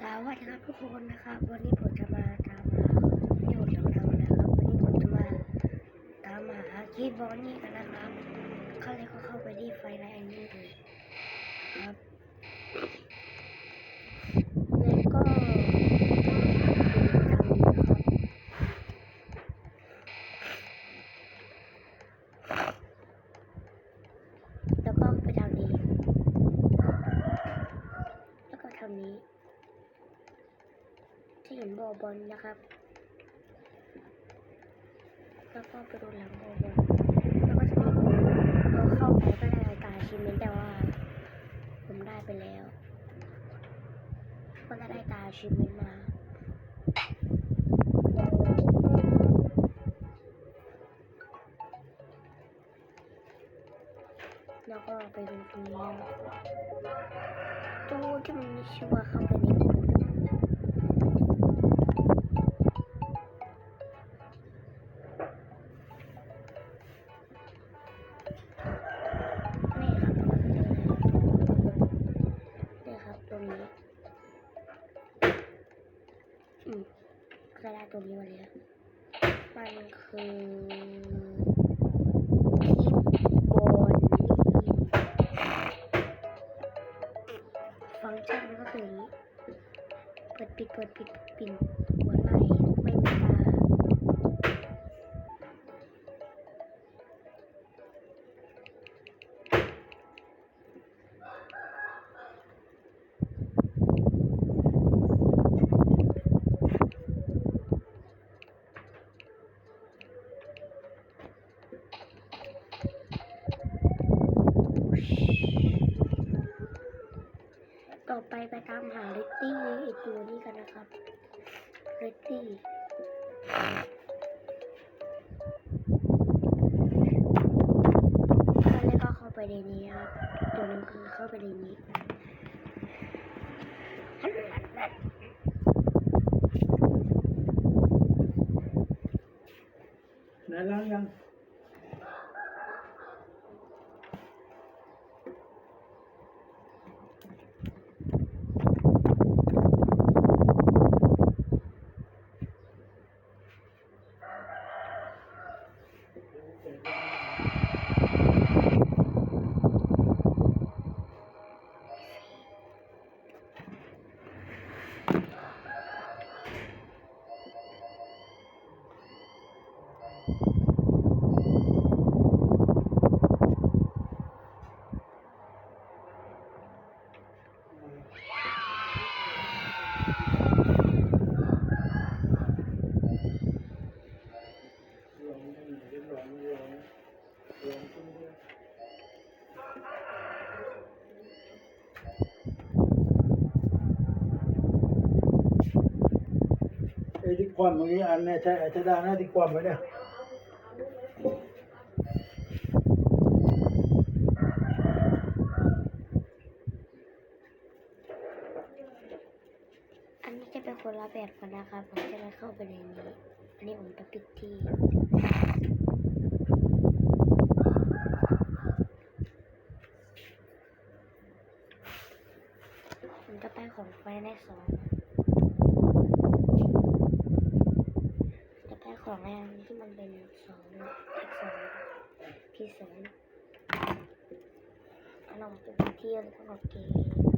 สวัสดีครับทุกคนนะครับ วันนี้ผมจะมาตามหาโยนดังๆนะครับ วันนี้ผมจะมาตามหาคีย์บอร์ดนี่กันนะครับ เข้าเลยก็เข้าไปที่ไฟไลน์อันนี้เลยครับแล้วก็ดูทางนี้นะครับแล้วก็ไปทางนี้ แล้วก็ทางนี้ ที่เห็นบอบอลนะครับ แล้วก็ไปดูหลังบอบอลแล้วก็จะมีเราเข้าไปก็ได้รายการชิมเมนแต่ว่า ผมได้ไปแล้ว ก็จะได้ตาชิมเมนมาแล้วก็ไปดูตรงนี้ตู้ที่มันมีชื่อว่าเข้าไปใน ก็ได้ตรงนี้มาแล้วมันคือคีย์บอร์ดฟังก์ชันมันก็คืออย่างนี้เปิดปิดเปิดปิดปิด อไปไปตามหาเลตตี้อีกตัวนี้กันนะครับเลตตี้ตอนแรกก็เข้าไปในนี้ครับตัวนึงคือเข้าไปในนี้ไหนล้างยัง ลองให้เรียบร้อยลองลองขึ้นด้วยไอ้ที่ ความเมื่อกี้อันเนี่ยใช่อาจจะดานะที่ความไว้เนี่ยอันนี้จะเป็นคนละแบบกันนะครับ ผมจะไม่เข้าไปในนี้ อันนี้ผมจะปิดที่ ผมจะไปของไฟในสองจะไปของแันเป็นสองสองพี่สองอันนั้นผมจะไปที่ยวแล้วก็โอเคก็จ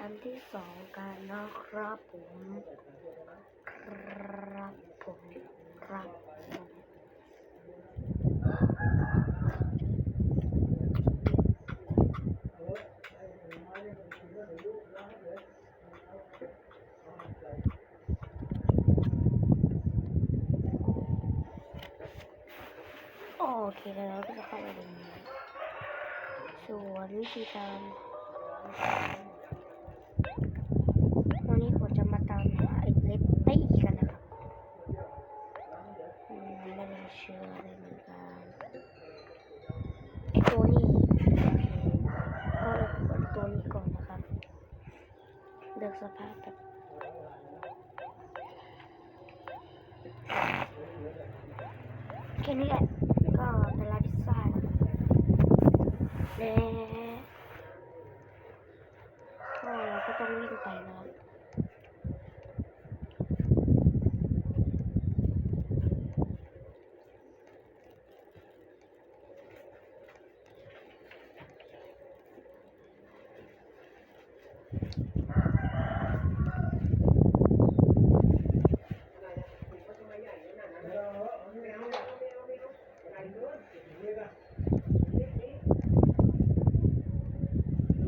อันที่สองกันนะครับผมครับผมครับผมโอเคแล้วเราก็จะเข้าไปตรงนี้ส่วนวิธีตาม วันนี้ผมจะมาตามหาไอ้เล็บตี้กันนะครับอืมไม่ได้เชื่อเลยเหมือนกันไอ้ตัวนี้ก็เลยเปิดตัวนี้ก่อนนะครับเลือกสภาพแบบแค่นี้แหละก็เป็นร้าพิซซ่านะครับแล้ว งไปนะครับ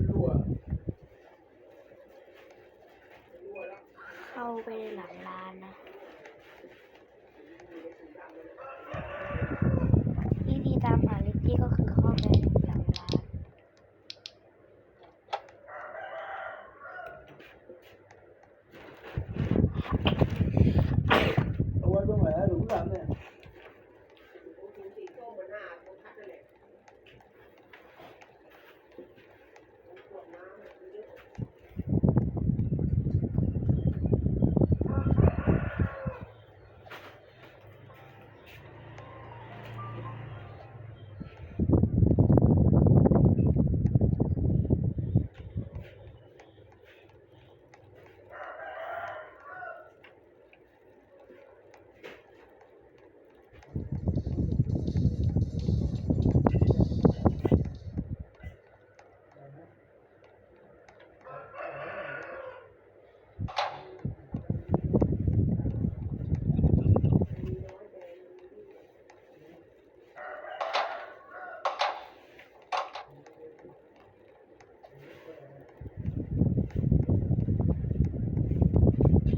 รั่ว เข้าไปในหลังร้านนะวิธีตามหาลิตตี้ก็คือเข้าไปในหลังร้าน เอาไว้ ตรงไหนอะหลุมหลังเนี่ย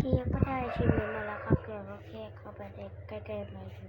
ที่ก็ได้ชิมเมนต์มาแล้วครับแกก็แค่เข้าไป ในใกล้ๆมาถึ